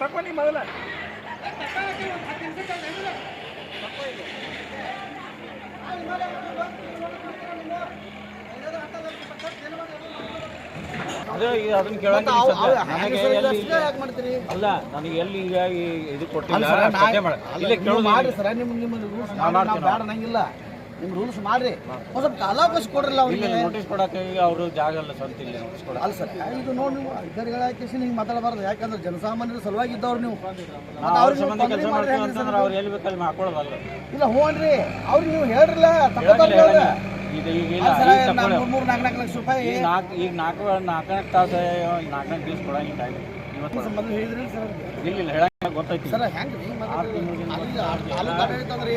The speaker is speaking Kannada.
ಮೊದಲ. ಅದೇ ಈಗ ಅದನ್ನ ಕೇಳಂಗಿಲ್ಲ ಯಾಕ್ ಮಾಡ್ತೀರಿ? ಅಲ್ಲ ನನಗೆ ಎಲ್ಲಿ ಈಗ ಇದು ಕೊಟ್ಟಿಲ್ಲ ಇಲ್ಲ ಸದ್ಯ ಮಾಡ ಅಲ್ಲ, ಇಲ್ಲೇ ನೀವು ಮಾಡ್ರಿ ಸರ್ ನಿಮ್ಮ ನಿಮ್ಮ ರೂಲ್ಸ್ ಬೇಡ ಅನ್ನಂಗಿಲ್ಲ ನಿಮ್ಮ ರೂಲ್ಸ್ ಮಾಡ್ರಿ. ಹೊಸ ಸ್ವಲ್ಪ ಕಾಲಾವಕಾಶ ಕೊಡ್ರಲ್ಲ ಅವ್ರಿಗೆ. ನೋಟಿಸ್ ಕೊಡಕ್ಕೆ ಅವರು ಜಾಗ ಅಲ್ಲ ಸ್ವಂತ ಇಲ್ಲ ನೋಟಿಸ್ ಅಲ್ಲ ಸರ್ ಇದು ನೋಡಿ ನೀವು ಅಧಿಕಾರಿಗಳ ಹಾಕಿಸಿ ಹಿಂಗೆ ಮಾತಾಡಬಾರ್ದು. ಯಾಕಂದ್ರೆ ಜನಸಾಮಾನ್ಯರ ಸಲುವಾಗಿ ಇದ್ದವ್ರು ನೀವು ಅವ್ರ ಅವ್ರಿಗೆ ಸಂಬಂಧ ಕೆಲಸ ಮಾಡ್ತೀವಿ ಅಂತಂದ್ರೆ ಅವ್ರು ಎಲ್ಲಿ ಬೇಕಲ್ಲಿ ಹಾಕೊಳ್ಳೋದಲ್ಲ ಇಲ್ಲ ಹೋಗ್ರಿ ಅವ್ರಿಗೆ ನೀವು ಹೇಳ್ರಲ್ಲ. ಈಗ. ಮೂರು ನಾಲ್ಕು ನಾಲ್ಕು ಲಕ್ಷ ರೂಪಾಯಿ. ಈಗ ನಾಲ್ಕು ನಾಲ್ಕು ತಾಸು ದಿವಸ ಕೊಡಂಗಿಲ್ಲ ಇವತ್ತು ಮೊದಲು ಹೇಳಿದ್ರಿ ಸರ್ ಇಲ್ಲ ಇಲ್ಲ ಹೇಳಂಗಿಲ್ಲ ಗೊತ್ತಾಯ್ತು. ಸರ್ ಅಂದ್ರೆ